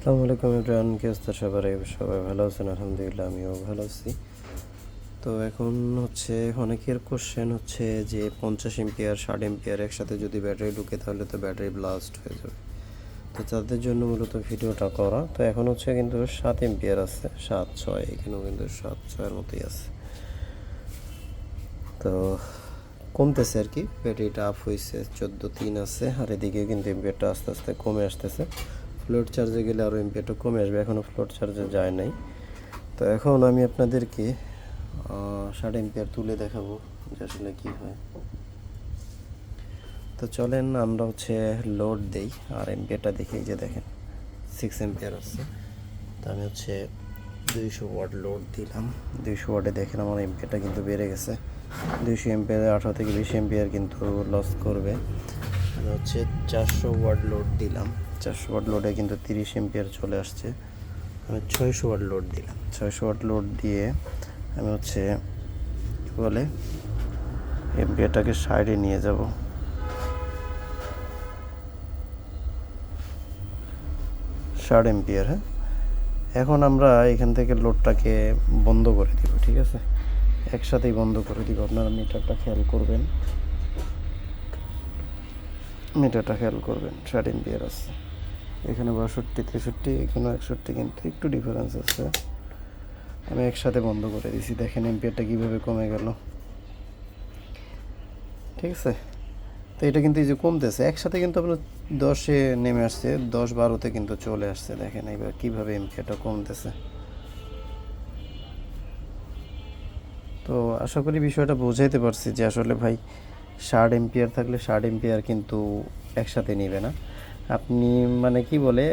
আসসালামু আলাইকুম এভরিওয়ান কি অবস্থা সবার? সবাই ভালো আছেন, আলহামদুলিল্লাহ আমিও ভালো আছি। তো এখন হচ্ছে অনেকের কোশ্চেন হচ্ছে যে পঞ্চাশ এম্পিয়ার ষাট এম্পিয়ার একসাথে যদি ব্যাটারি ঢুকে তাহলে তো ব্যাটারি ব্লাস্ট হয়ে যাবে। তো তাদের জন্য মূলত ভিডিওটা করা। তো এখন হচ্ছে কিন্তু সাত এম্পিয়ার আছে, সাত, ছয়, এখানেও কিন্তু সাত, ছয়ের মতোই আছে। তো কমতেছে আর কি ব্যাটারিটা আপ হয়েছে, চোদ্দ, তিন আছে, আর এদিকে কিন্তু এম্পিয়ারটা আস্তে আস্তে কমে আসতেছে। ফ্লোট চার্জে গেলে আরও এম্পিয়ারটা কমে আসবে এখনও ফ্লোট চার্জে যায় নাই। তো এখন আমি আপনাদেরকে ষাট এম্পিয়ার তুলে দেখাবো যে আসলে কী হয়। তো চলেন আমরা হচ্ছে লোড দেই, আর এম্পিয়ারটা দেখি এই যে দেখেন সিক্স এম্পিয়ার আছে। তো আমি হচ্ছে দুইশো ওয়াট লোড দিলাম। দুইশো ওয়াটে দেখেন আমার এম্পিয়ারটা কিন্তু বেড়ে গেছে। দুইশো এম্পিয়ার আঠারো থেকে বিশ এম্পিয়ার কিন্তু লস করবে। আমি হচ্ছে চারশো ওয়াট লোড দিলাম। চারশো ওয়াট লোডে কিন্তু তিরিশ এম্পিয়ার চলে আসছে। আমি ছয়শো ওয়াট লোড দিলাম। ছয়শো ওয়াট লোড দিয়ে আমি হচ্ছে, কী বলে এম্পিয়ারটাকে সাইডে নিয়ে যাব। ষাট এম্পিয়ার হ্যাঁ? এখন আমরা এখান থেকে লোডটাকে বন্ধ করে দিব, ঠিক আছে? একসাথেই বন্ধ করে দিব। আপনারা মিটারটা খেয়াল করবেন। মিটারটা খেয়াল করবেন। ষাট এম্পিয়ার আছে। এখানে বাষট্টি, তেষট্টি, এখানে একষট্টি কিন্তু একটু ডিফারেন্স আছে। আমি একসাথে বন্ধ করে দিছি দেখেন এম্পিয়ারটা কীভাবে কমে গেল। ঠিক আছে? তো এটা কিন্তু এই যে কমতেছে। একসাথে কিন্তু আপনার দশে নেমে আসছে। দশ বারোতে কিন্তু চলে আসছে। দেখেন এবার কীভাবে এমপিয়ারটা কমতেছে। তো আশা করি বিষয়টা বোঝাইতে পারছি যে আসলে ভাই, ষাট এম্পিয়ার থাকলে ষাট এম্পিয়ার কিন্তু একসাথে নেবে না। আপনি মানে কি বলে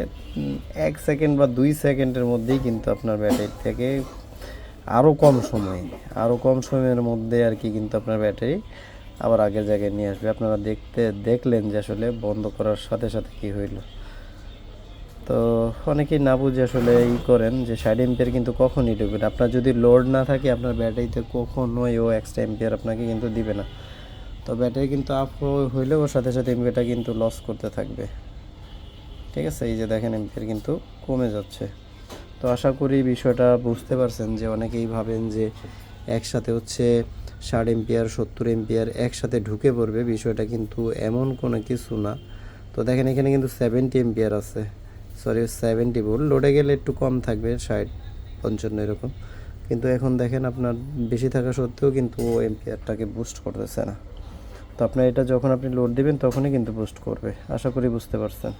এক সেকেন্ড বা দুই সেকেন্ডের মধ্যেই কিন্তু আপনার ব্যাটারি থেকে আরও কম সময়ে আরও কম সময়ের মধ্যে আর কি কিন্তু আপনার ব্যাটারি আবার আগের জায়গায় নিয়ে আসবে। আপনারা দেখতে, দেখলেন যে আসলে বন্ধ করার সাথে সাথে কি হইল। তো অনেকেই না বুঝে আসলে ই করেন যে ষাট এম্পিয়ার কিন্তু কখনই ঢুকবে না। আপনার যদি লোড না থাকে, আপনার ব্যাটারিতে কখনোই ও এক্সট্রা এম্পিয়ার আপনাকে কিন্তু দিবে না। তো ব্যাটারি কিন্তু আপ হইলেও সাথে সাথে এম্পিয়ারটা কিন্তু লস করতে থাকবে। ঠিক আছে, এই যে দেখেন এম্পিয়ার কিন্তু কমে যাচ্ছে। তো আশা করি বিষয়টা বুঝতে পারছেন যে অনেকেই ভাবেন যে একসাথে হচ্ছে ষাট এম্পিয়ার সত্তর এম্পিয়ার একসাথে ঢুকে পড়বে, বিষয়টা কিন্তু এমন কোনো কিছু না। তো দেখেন এখানে কিন্তু সেভেন্টি এম্পিয়ার আছে। Sorry seventy volt. লোডে গেলে একটু কম থাকবে, ষাট, পঞ্চান্ন এরকম। কিন্তু এখন দেখেন আপনার বেশি থাকা সত্ত্বেও কিন্তু ও এম্পিয়ারটাকে বুস্ট করতেছে না। তো আপনার এটা যখন আপনি লোড দিবেন, তখনই কিন্তু বুস্ট করবে। আশা করি বুঝতে পারছেন।